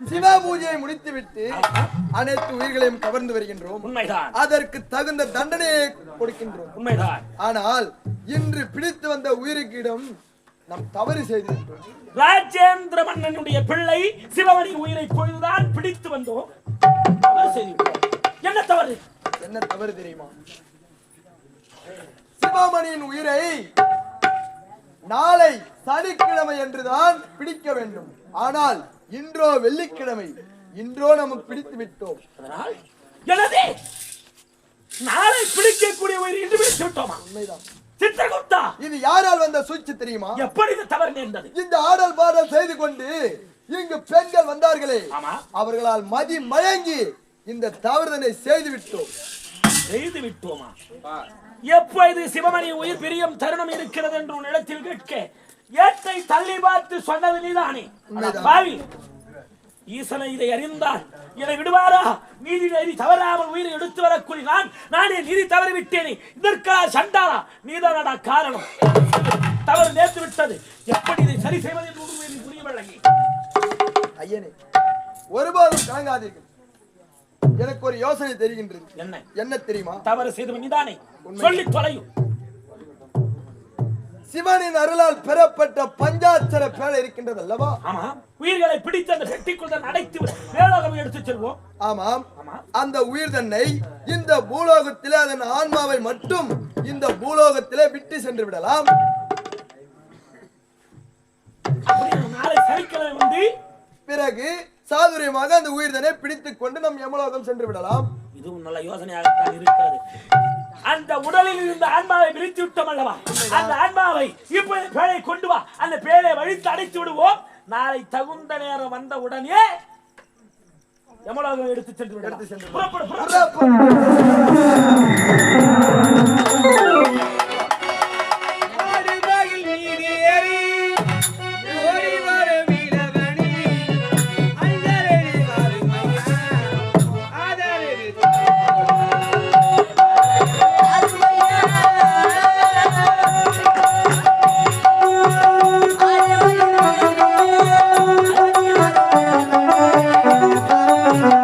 சிவ பூஜையை முடித்துவிட்டு அனைத்து உயிர்களையும் கவர்ந்து வருகின்றோம். உண்மைதான். அதற்கு தகுந்த தண்டனையை கொடுக்கின்றோம். உண்மைதான். ஆனால் இன்று பிடித்து வந்த உயிருக்கிடம் நாம் தவறு செய்திருக்கிறோம் ராஜேந்திர மன்னனுடைய பிள்ளை சிவமணி உயிரை பொழுதுதான் பிடித்து வந்தோம். தவறு செய்துவிட்டோம். என்ன தவறு? என்ன தவறு தெரியுமா? சிவமணியின் உயிரை நாளை சனிக்கிழமை என்றுதான் பிடிக்க வேண்டும். ஆனால் இன்றோ வெள்ளிக்கிழமை இன்றோ நமக்கு பிடித்து விட்டோம். எனது நாளை பிடிக்கக்கூடிய உயிர் இன்று பிடித்து விட்டோமா உண்மைதான். சித்திரகுப்தா! இது யாரால் வந்த சூழ்ச்சி தெரியுமா? எப்படி இது தவறு நேர்ந்தது? இந்த ஆடல் பாடல் செய்து கொண்டு இங்கு பெண்கள் வந்தார்களே அவர்களால் மதி மயங்கி இந்த தவறுதனை செய்து விட்டோம். செய்து விட்டோமா? எப்பொழுது சிவமணி உயிர் பிரியும் தருணம் இருக்கிறது என்று உன் இடத்தில் கேட்க ஏற்றை தள்ளி பார்த்து சொன்னது நீதானே? பாவி. ஈசனை இதை அறிந்தால் என்னை விடுவாரா? நீதி நெறி தவறாமல் உயிரை எடுத்து வரக்கூடிய நான் நானே நீதி தவறி விட்டேனே இதற்கா சண்டாளா? நீதானடா காரணம். தவறு நேர்த்து விட்டது. எப்படி இதை சரி செய்வது என்று புரியவில்லை ஐயனே ஒருபோதும் கலங்காதீர்கள் எனக்கு ஒரு யோசனை தெரிகின்றது. என்ன? என்ன தெரியுமா? தவறு செய்தவன் நீதானே. சொல்லி தொலையும். சிவனின் அருளால் பெறப்பட்ட பஞ்சாட்சர பேழை இருக்கின்றது அல்லவா? ஆமா. உயிர்களை பிடித்து அந்த பெட்டிக்குள் தான் அடைத்து வேளாகம் எடுத்து செல்வோம். ஆமாம். ஆமா. அந்த உயிர் தன்னை இந்த பூலோகத்திலே அதன் ஆன்மாவை மட்டும் இந்த பூலோகத்திலே விட்டு சென்று விடலாம். அப்படி நாளை சனிக்கிழமை வந்து. பிறகு சாதுரியமாக அந்த உயிர் தன்னை பிடித்துக் கொண்டு நம் யமலோகம் சென்று விடலாம். இதுவும் நல்ல யோசனையாகத்தான் இருக்கிறது. அந்த உடலில் இருந்த ஆன்மாவை விரித்து விட்டோம் அல்லவா? அந்த ஆன்மாவை இப்போது பேழை கொண்டு வா. அந்த பேழை வழித்து அடைத்து விடுவோம். நாளை தகுந்த நேரம் வந்த உடனே எமலோகம் எடுத்து சென்று விடலாம்?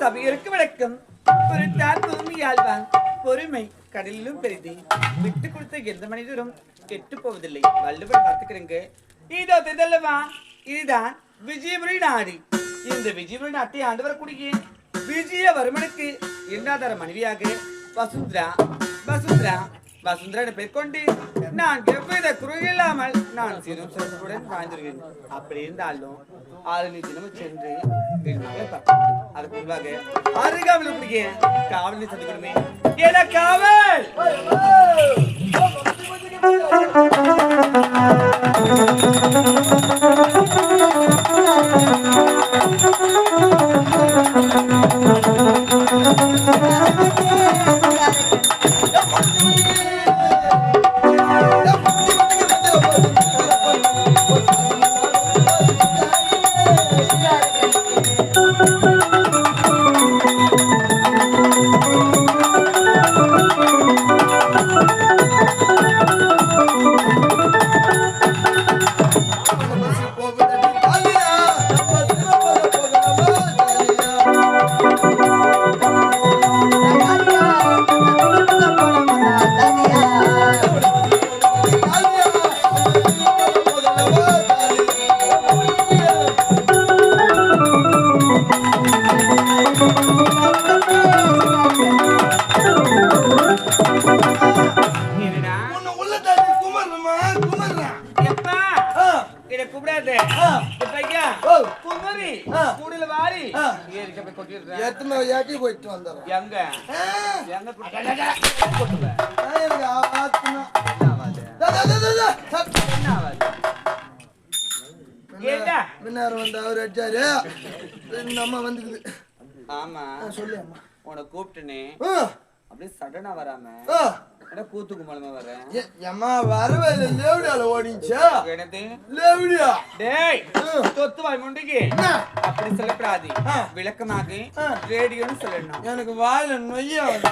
சபையருக்கு வணக்கம். ஒரு தார் பூமி ஆழ்வான் பொறுமை கடலிலும் பெரிது. விட்டு கொடுத்த எந்த மனிதரும் கெட்டு போவதில்லை. வள்ளுவர் பார்த்துக்கிறேங்க. இதோ தெரியலவா இதுதான் விஜயபுரி நாடு. இந்த விஜயபுரி நாட்டை ஆண்டு வரக்கூடிய விஜயவர்மனுக்கு இரண்டாதார மனைவியாக வசுந்தரா வசுந்தரா வசுந்தரா பேர் கொண்டு நான் எவ்வித குறையில்லாமல் நான் சிறு சிறப்புடன் வாழ்ந்திருக்கேன். அப்படி இருந்தாலும் ஆறு தினமும் சென்று என் அதுக்கு முன்பாக அருகாமல் பிடிக்க காவலை சந்திக்கணுமே என காவல்! கூப்பிடாத. குமரி. கூடையில வாரி. ஏறிக்க போய் கொட்டிடுறேன். எத்தனை ஏட்டி போயிட்டு எங்க? எங்க என்ன ஆவாது? என்ன ஆவாது? முன்னார் வந்து அவர் அடிச்சாரு. இந்த அம்மா வந்துக்குது. ஆமா. சொல்லு அம்மா. உன்னை கூப்பிட்டனே அப்படியே சடனா வராம கூத்துக்கு மூலமா எ- எம்மா வரவே இல்லை லேவடியால ஓடிச்சா என்னது? லேவடியா? டேய். தொத்து வாய் முண்டிக்கு? அப்படி சொல்லப்படாது. விளக்கமாக. ரேடியோன்னு சொல்லணும். எனக்கு வாயில நொய்யா?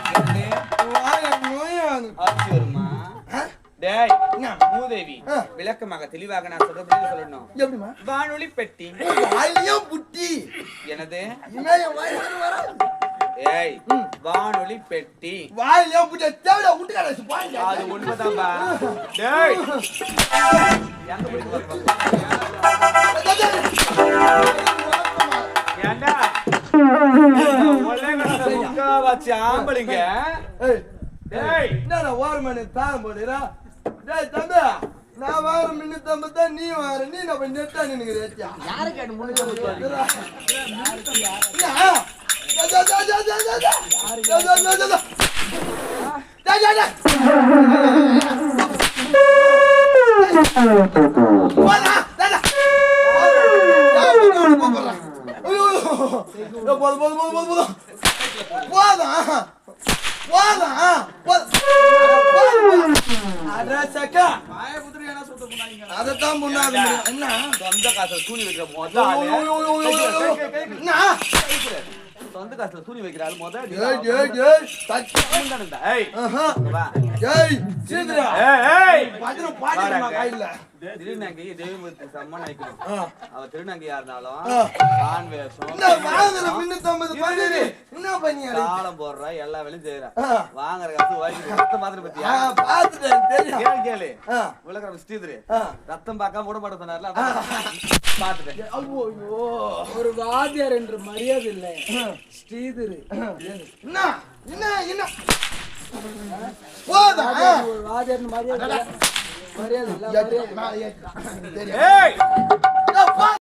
வாயில நொய்யா ஆட்சி வருமா? டேய்? மூதேவி. விளக்கமாக தெளிவாக நான் சொல்றபடி சொல்லணும். எப்படிமா வானொலி பெட்டி. வாயிலையும் புட்டி. எனது வாயில ஏய் வானொலி பெட்டி. புட்டி தேவையா விட்டு கடைசி அது உண்மைதான்பா டேய் எங்க போயிட்டு வர பாப்பா? ஏன்டா உலகத்துல முக்காவாசி ஆம்பளைங்க. ஏய். டேய் என்னடா ஓரமணி தாரம் போடுறா டேய் தம்பி நான் வார தான் நீ வார. நீ நம்ம நெட்டா நினைக்கிறியா யாரு கேட்டு முன்னூத்தி அதைத்தான் பொண்ணாது என்ன? சொந்த காசுல தூணி வைக்கிற என்ன? சொந்த காசுல தூணி வைக்கிற ஆளு மொத ஏய் ஏய் ஏய் தச்சு ஏய். ஆஹா. வா. ஏய் சீந்திரா ஏய் ஏய். பஜனை பாடிடுமா கையில திருநங்கை சம்மன் வைக்கணும் ஆ. அவ திருநங்கையா இருந்தாலும். ஆண் வேஷம் என்ன வாங்குற போடுற எல்லா வேலையும் செய்யற ஆ. வாங்குற காசு வாங்கி ரத்தம் மாதிரி பத்தியா? பாத்துட்டேன் தெரியும். கேளு கேளு. உலகம் ஸ்ரீதரு. ரத்தம் பார்க்காம விட சொன்னார்ல பாத்துட்டேன். ஒரு வாத்தியார் என்று மரியாதை இல்லை ஸ்ரீதிரு என்ன என்ன என்ன போதா ஒரு வாத்தியார் மரியாதை இல்லை. மரியாதை